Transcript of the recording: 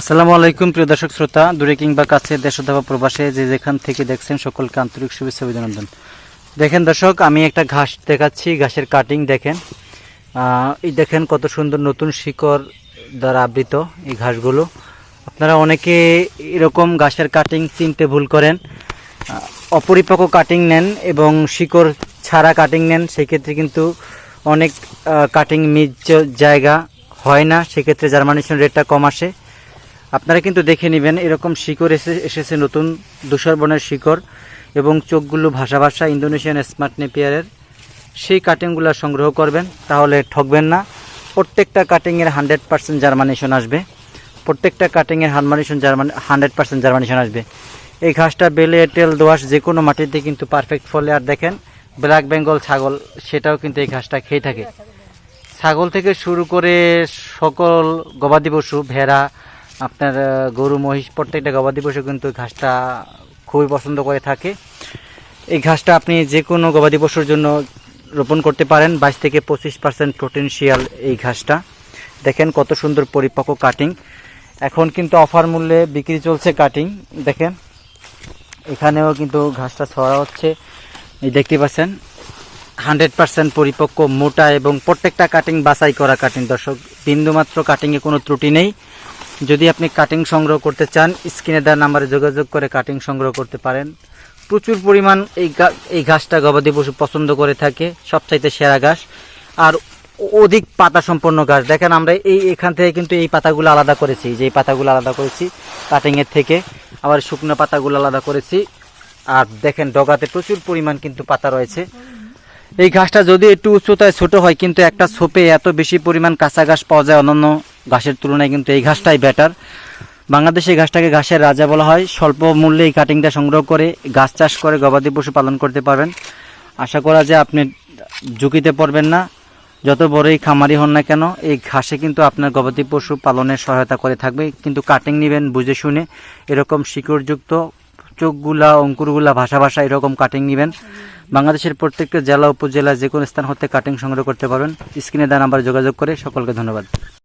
আসসালামু আলাইকুম, প্রিয় দর্শক শ্রোতা। দূরে কিংবা কাছে দেশ অথবা প্রবাসে যে যেখান থেকে দেখছেন, সকলকে আন্তরিক শুভেচ্ছা অভিনন্দন। দেখেন দর্শক, আমি একটা ঘাস দেখাচ্ছি, ঘাসের কাটিং দেখেন। এই দেখেন কত সুন্দর নতুন শিকড় দ্বারা আবৃত এই ঘাসগুলো। আপনারা অনেকে এরকম ঘাসের কাটিং চিনতে ভুল করেন। অপরিপক্ক কাটিং নেন এবং শিকড় ছাড়া কাটিং নেন, সেক্ষেত্রে কিন্তু অনেক কাটিং মিজ জায়গা হয় না। সেক্ষেত্রে জার্মানেশন রেটটা কম আসে। আপনারা কিন্তু দেখে নেবেন, এরকম শিকড় এসে, এসেছে নতুন বনের শিকড় এবং চোখগুলো ভাষা ভাষা ইন্দোনেশিয়ান স্মার্ট নেপিয়ারের। সেই কাটিংগুলো সংগ্রহ করবেন, তাহলে ঠকবেন না। প্রত্যেকটা কাটিংয়ের হান্ড্রেড পার্সেন্ট জার্মানেশন আসবে। প্রত্যেকটা কাটিংয়ের হারমানেশন জার্মান হান্ড্রেড পার্সেন্ট জার্মানেশন আসবে। এই ঘাসটা বেলে এঁটেল দোয়াশ যে কোনো মাটিতে কিন্তু পারফেক্ট ফলে, আর দেখেন ব্ল্যাক বেঙ্গল ছাগল, সেটাও কিন্তু এই ঘাসটা খেয়ে থাকে। ছাগল থেকে শুরু করে সকল গবাদি পশু, ভেড়া আপনার গরু, মহিষ প্রত্যেকটা গবাদি পশু কিন্তু ঘাসটা খুবই পছন্দ করে থাকে। এই ঘাসটা আপনি যে কোনো গবাদি পশুর জন্য রোপণ করতে পারেন। বাইশ থেকে পঁচিশ পার্সেন্ট প্রোটেনশিয়াল এই ঘাসটা। দেখেন কত সুন্দর পরিপক্ক কাটিং এখন কিন্তু অফার মূল্যে বিক্রি চলছে কাটিং দেখেন, এখানেও কিন্তু ঘাসটা ছড়া হচ্ছে। এই দেখতে পাচ্ছেন হান্ড্রেড পার্সেন্ট পরিপক্ক, মোটা এবং প্রত্যেকটা কাটিং বাছাই করা কাটিং দর্শক, বিন্দুমাত্র কাটিংয়ে কোনো ত্রুটি নেই। যদি আপনি কাটিং সংগ্রহ করতে চান, স্ক্রিনে দেওয়া নাম্বারে যোগাযোগ করে কাটিং সংগ্রহ করতে পারেন। প্রচুর পরিমাণ এই এই ঘাসটা গবাদি পশু পছন্দ করে থাকে, সবচাইতে সেরা ঘাস। আর অধিক পাতা সম্পন্ন ঘাস। দেখেন আমরা এই, এখান থেকে কিন্তু এই পাতাগুলো আলাদা করেছি, যে পাতাগুলো আলাদা করেছি কাটিংয়ের থেকে। আবার শুকনো পাতাগুলো আলাদা করেছি। আর দেখেন ডগাতে প্রচুর পরিমাণ কিন্তু পাতা রয়েছে। এই ঘাসটা যদি একটু উচ্চতায় ছোট হয়, কিন্তু একটা ছোপে এত বেশি পরিমাণ কাঁচা ঘাস পাওয়া যায় অন্যান্য ঘাসের তুলনায় কিন্তু এই ঘাসটাই বেটার বাংলাদেশে ঘাসটাকে ঘাসের রাজা বলা হয়। স্বল্প মূল্যে এই কাটিংটা সংগ্রহ করে গাছ চাষ করে গবাদি পশু পালন করতে পারবেন। আশা করা যায় আপনি ঝুঁকিতে পড়বেন না। যত বড়ই খামারি হন না কেন, এই ঘাসে কিন্তু আপনার গবাদি পশু পালনের সহায়তা করে থাকবে। কিন্তু কাটিং নেবেন বুঝে শুনে এরকম শিকড়যুক্ত চোখগুলা, অঙ্কুরগুলা, ভাষা ভাষা এরকম কাটিং নেবেন। বাংলাদেশের প্রত্যেকটা জেলা, উপজেলা যে কোনো স্থান হতে কাটিং সংগ্রহ করতে পারবেন। স্ক্রিনে দেওয়া নাম্বারে যোগাযোগ করে সকলকে ধন্যবাদ।